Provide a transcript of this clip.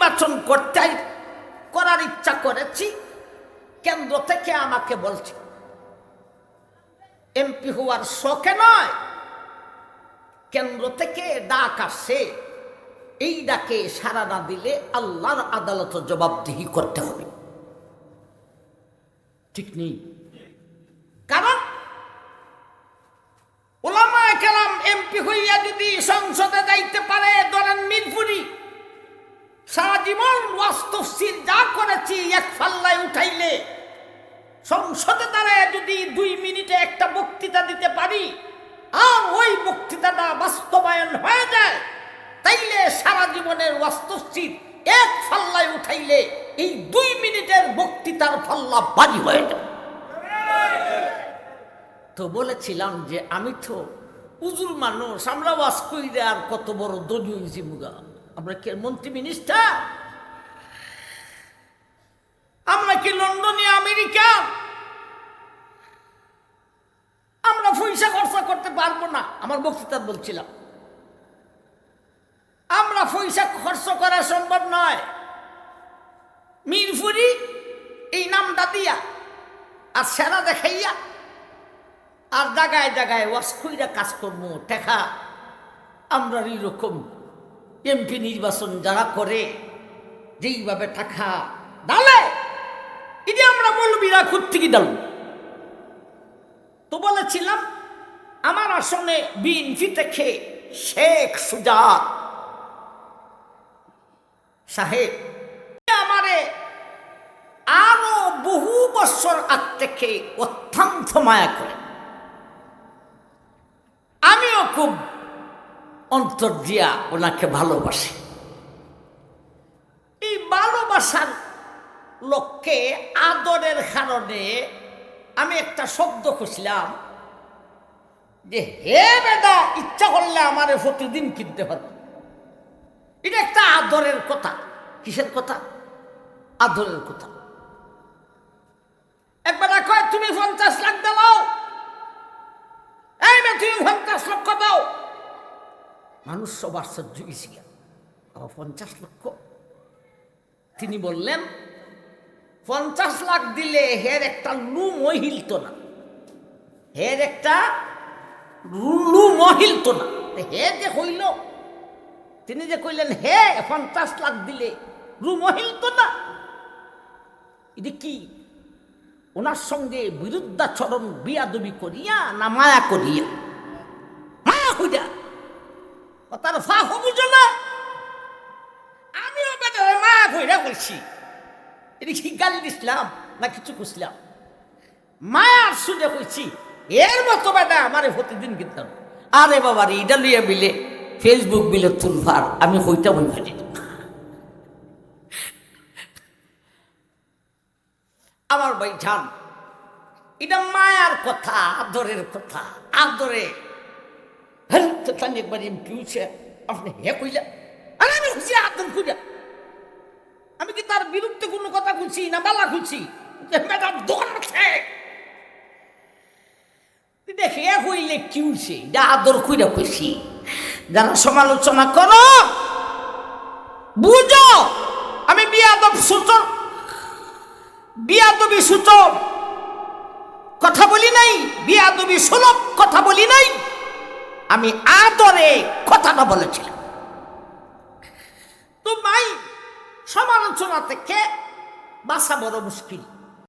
নির্বাচন করতে করার ইচ্ছা করেছি। কেন্দ্র থেকে আমাকে বলছে, এমপি হওয়ার শখে নয়, কেন্দ্র থেকে ডাক আসছে এই ডাকে সারা না দিলে আল্লাহর আদালত জবাবদিহি করতে হবে। ঠিক নেই। কারণ ওলামা কালাম এমপি হইয়া যদি সংসদে যাইতে সারা জীবন বাস্তবশীল যা করেছি, এক ফাল্লায় উঠাইলে, সংসদে দাঁড়ায় যদি দুই মিনিটে একটা বক্তৃতা দিতে পারি, আর ওই বক্তৃতাটা বাস্তবায়ন হয়ে যায়, তাইলে সারা জীবনের বাস্তবশীল এক ফাল্লায় উঠাইলে এই দুই মিনিটের বক্তৃতার ফাল্লা বাজি হয়ে যায় তো বলেছিলাম যে আমি তো উজুর মানুষ, আমরা ওয়াজ কইরে আর কত বড় দলীয় মুগা। আমরা কে মন্ত্রী মিনিস্টার আমরা কি লন্ডনে আমেরিকা? আমরা পয়সা খরচা করতে পারব না, আমার বক্তৃতা বলছিলাম। আমরা পয়সা খরচ করা সম্ভব নয়। মিরপুরি, এই নামটা দিয়া, আর সেরা দেখাইয়া, আর জায়গায় জায়গায় কাজ করব, টেকা। আমরা এইরকম এমপি নির্বাচন যারা করে, যেইভাবে টাকা ডালে, এটা আমরা মৌলবীরা থেকে ডাল তো বলেছিলাম, আমার আসনে বিএনপি থেকে শেখ সুজা সাহেব আমারে আরও বহু বছর আগ থেকে অত্যন্ত মায়া করে। আমিও খুব অন্তর দিয়া ওনাকে ভালোবাসে। এই ভালোবাসার লোককে আদরের কারণে আমি একটা শব্দ খুঁজলাম যে, হে বেদা ইচ্ছা করলে আমারে প্রতিদিন কিনতে পারবে। এটা একটা আদরের কথা। কিসের কথা? আদরের কথা একবার কয় তুমি পঞ্চাশ লাখ দাও এই বে তুমি পঞ্চাশ লক্ষ দাও মানুষ সব আশ্চর্য গেছি পঞ্চাশ লক্ষ? তিনি বললেন, পঞ্চাশ লাখ দিলে হের একটা লুমও হিলত না। হের একটা লুমও হিলত না। হে যে হইল? তিনি যে কইলেন, হে, পঞ্চাশ লাখ দিলে রুমও হিলত না। এটা কি? ওনার সঙ্গে বিরুদ্ধাচরণ, বিয়াদবি করিয়া না মায়া করিয়া? মায়া করিয়া ও তার ফাহ বুঝো না আমিও বেটারে মায়া কইরা বলছি, এটা কি গালি দিছিলাম না কিছু খুঁজলাম মায়ার সুদে কইছি, এর মতো বেটা আমারে প্রতিদিন কিনতাম আরে বাবা রে, এটা লইয়া বিলে ফেসবুক বিলে তুলফার আমি হইটা বই ফাটি আমার ভাই জান, এটা মায়ার কথা, আদরের কথা, আদরে হ্যাঁ তান একবার এমপি হচ্ছে আপনি হে কইলা আরে আমি আদর কইলা আমি কি তার বিরুদ্ধে কোনো কথা খুঁজছি না বালা খুঁজছি? ম্যাডাম দোকান আছে। দেখে হইলে কি হইছে যা আদর কইরা কইছি। যারা সমালোচনা করো, বুঝো। আমি বিয়াদব সূচক। বিয়াদবি সূচক। কথা বলি নাই, বিয়াদবি সুলভ কথা বলি নাই। আমি আদরে কথাটা বলেছিলাম। তো মাই সমালোচনা থেকে বাসা বড় মুশকিল?